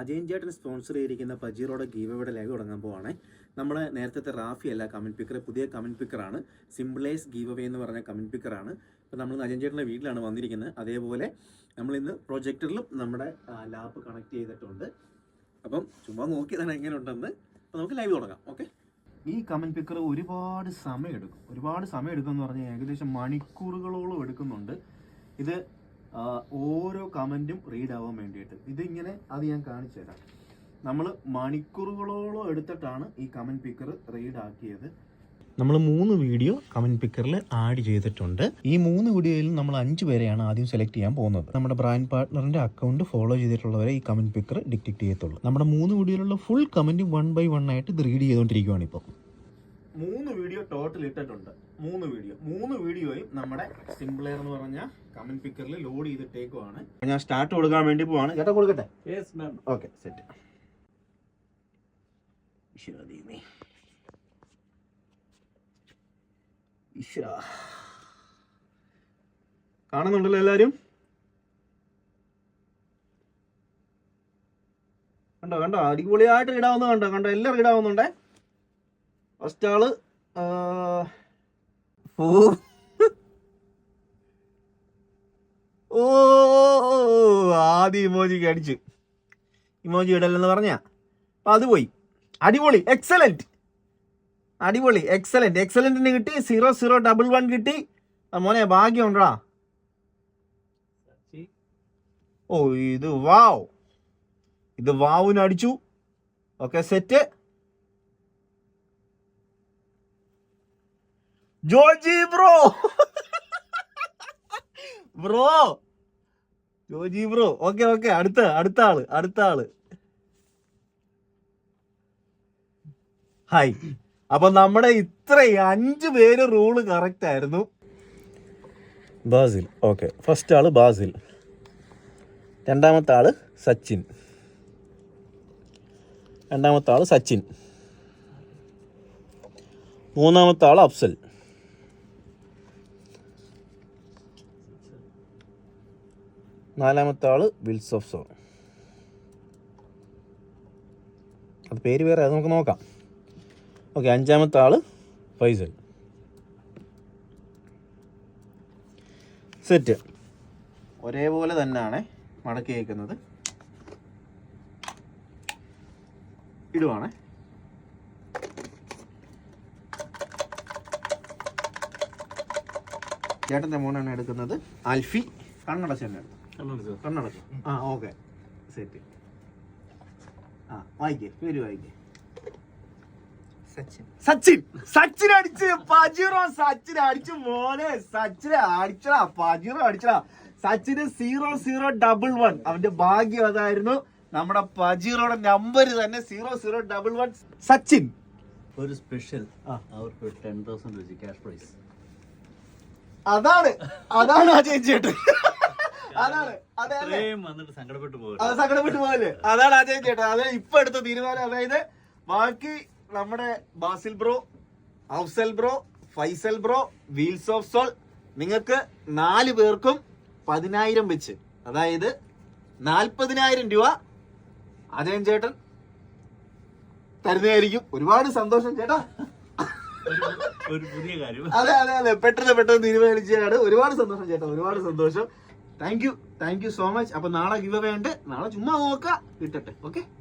Ajayan sponsor ചെയ്തിരിക്കുന്ന പജീറോയുടെ ഗീവയുടെ live തുടങ്ങാൻ പോവാണ്. നമ്മൾ നേരത്തെ റാഫി അല്ല കമന്റ് പിക്കർ പുതിയ കമന്റ് പിക്കറാണ് സിംപ്ലൈസ് ഗീവവേ എന്ന് പറഞ്ഞ കമന്റ് പിക്കറാണ് ഇപ്പം നമ്മൾ അജയൻ ചേട്ടന്റെ വീട്ടിലാണ് വന്നിരിക്കുന്നത്. അതേപോലെ നമ്മൾ ഇന്ന് പ്രൊജക്ടറിലും നമ്മുടെ ലാപ്പ് കണക്ട് ചെയ്തിട്ടുണ്ട്. അപ്പം ചുമ്മാ നോക്കിയതാണ് എങ്ങനെ ഉണ്ടെന്ന്. നമുക്ക് ലൈവ് തുടങ്ങാം ഓക്കെ ഈ കമന്റ് പിക്കർ ഒരുപാട് സമയം എടുക്കും. ഒരുപാട് സമയം എടുക്കും എന്ന് പറഞ്ഞാൽ ഏകദേശം മണിക്കൂറുകളോളം എടുക്കുന്നുണ്ട്. ഇത് ഓരോ കമന്റും റീഡ് ആവാൻ വേണ്ടിയിട്ട്. ഇതിങ്ങനെ അത് ഞാൻ കാണിച്ചു തരാം. നമ്മൾ മണിക്കൂറുകളോളം എടുത്തിട്ടാണ് ഈ കമന്റ് പിക്കർ റീഡ് ആക്കിയത്. നമ്മൾ മൂന്ന് വീഡിയോ കമന്റ് പിക്കറിൽ ആഡ് ചെയ്തിട്ടുണ്ട്. ഈ മൂന്ന് വീഡിയോയിലും നമ്മൾ അഞ്ച് പേരെയാണ് ആദ്യം സെലക്ട് ചെയ്യാൻ പോകുന്നത്. നമ്മുടെ ബ്രാൻഡ് പാർട്ട്ണറിന്റെ അക്കൗണ്ട് ഫോളോ ചെയ്തിട്ടുള്ളവരെ ഈ കമന്റ് പിക്കർ ഡിക്റ്റേറ്റ് ചെയ്യത്തുള്ളൂ. നമ്മുടെ മൂന്ന് വീഡിയോയിലുള്ള full comment one by one ആയിട്ട് ഇത് റീഡ് ചെയ്തുകൊണ്ടിരിക്കുകയാണ് ഇപ്പോൾ മൂന്ന് വീഡിയോ ടോട്ടൽ ഇട്ടിട്ടുണ്ട്. മൂന്ന് വീഡിയോ മൂന്ന് വീഡിയോയും നമ്മുടെ സിംപ്ലെയർ എന്ന് പറഞ്ഞ കമന്റ് പിക്കറിൽ ലോഡ് ചെയ്തിട്ടേക്കുവാണ്. ഞാൻ സ്റ്റാർട്ട് കൊടുക്കാൻ വേണ്ടി പോവാണ്. ചേട്ടാ കൊടുക്കട്ടെ? Okay set. ഈശ്വരാ. കാണുന്നുണ്ടല്ലോ എല്ലാരും? കണ്ടോ കണ്ടോ? അടിപൊളിയായിട്ട് ഇടാവുന്ന കണ്ടോ? കണ്ടോ? എല്ലാം ഇടാവുന്നുണ്ടേ ഫസ്റ്റ് ആൾ ഓ ആദ്യം ഇമോജിക്ക് അടിച്ചു ഇമോജി ഇടലെന്ന് പറഞ്ഞ? അപ്പൊ അത് പോയി. അടിപൊളി എക്സലന്റ് അടിപൊളി എക്സലന്റ് എക്സലന്റിന് കിട്ടി സീറോ സീറോ ഡബിൾ വൺ കിട്ടി. മോനെ ഭാഗ്യം ഉണ്ടടാ ഓ ഇത് വാവ്. ഇത് വാവിന് അടിച്ചു okay set Joji bro. Bro. Joji bro. Okay okay. അടുത്ത അടുത്ത ആൾ അടുത്ത ആൾ. ഹായ്. അപ്പൊ നമ്മുടെ ഇത്ര അഞ്ച് പേര് റൂൾ കറക്റ്റ് ആയിരുന്നു. ബാസിൽ. ഓക്കെ. ഫസ്റ്റ് ആൾ ബാസിൽ. രണ്ടാമത്തെ ആൾ സച്ചിൻ. രണ്ടാമത്തെ ആൾ സച്ചിൻ. മൂന്നാമത്തെ ആൾ അഫ്സൽ. നാലാമത്തെ ആൾ വിൽസ് ഓഫ് സോൺ. അത് പേര് വേറെ അത് നമുക്ക് നോക്കാം. ഓക്കെ അഞ്ചാമത്തെ ആൾ ഫൈസൽ. സെറ്റ്. ഒരേപോലെ തന്നെയാണ് മടക്കി കേൾക്കുന്നത് ഇടുവാണേ. ചേട്ടന്റെ മോനാണ് എടുക്കുന്നത് ആൽഫി കണ്ണടച്ചെന്നെ എടുത്തു കണ്ണടച്ചു? ആ ഓക്കെ. സെറ്റ് ആ വായിക്കേ പേര് വായിക്കേ. സച്ചിൻ. സച്ചിൻ. സച്ചിൻ അടിച്ച് പജീറോ സച്ചിൻ അടിച്ചു മോനെ. സച്ചിനെ അടിച്ചടാ പജീറോ അടിച്ചടാ. സച്ചിന് സീറോ സീറോ ഡബിൾ വൺ. അവന്റെ ഭാഗ്യം അതായിരുന്നു നമ്മുടെ പജീറോയുടെ നമ്പർ തന്നെ zero zero double one. Sachin. ഒരു സ്പെഷ്യൽ. അവർക്ക് ടെൻ തൗസൻഡ് വെച്ച് ക്യാഷ് പ്രൈസ് അതാണ് അതാണ് ആ ചേച്ചിട്ട് അതാണ്. അതെ അതെ ഇത്രയും വന്നിട്ട് സങ്കടപ്പെട്ടു അത് പോകും സങ്കടപ്പെട്ടു പോകല്ലേ? അതാണ് അജയ് ചേട്ടാ. അത് ഇപ്പൊ എടുത്ത തീരുമാനം. അതായത് ബാക്കി നമ്മുടെ Basil bro Afsal bro Faisal bro wheels of soul നിങ്ങൾക്ക് നാല് പേർക്കും പതിനായിരം വെച്ച് അതായത് നാൽപ്പതിനായിരം രൂപ അജയൻ ചേട്ടൻ തരുന്നതായിരിക്കും. ഒരുപാട് സന്തോഷം ചേട്ടാ. ഒരു പുതിയ കാര്യം. അതെ അതെ അതെ. പെട്ടെന്ന് പെട്ടെന്ന് തീരുമാനിച്ചാണ് ഒരുപാട് സന്തോഷം ചേട്ടാ. ഒരുപാട് സന്തോഷം. Thank you thank you so much അപ്പൊ നാളെ ഗിവ് ഉണ്ട്. നാളെ ചുമ്മാ നോക്കാം കിട്ടട്ടെ. ഓക്കെ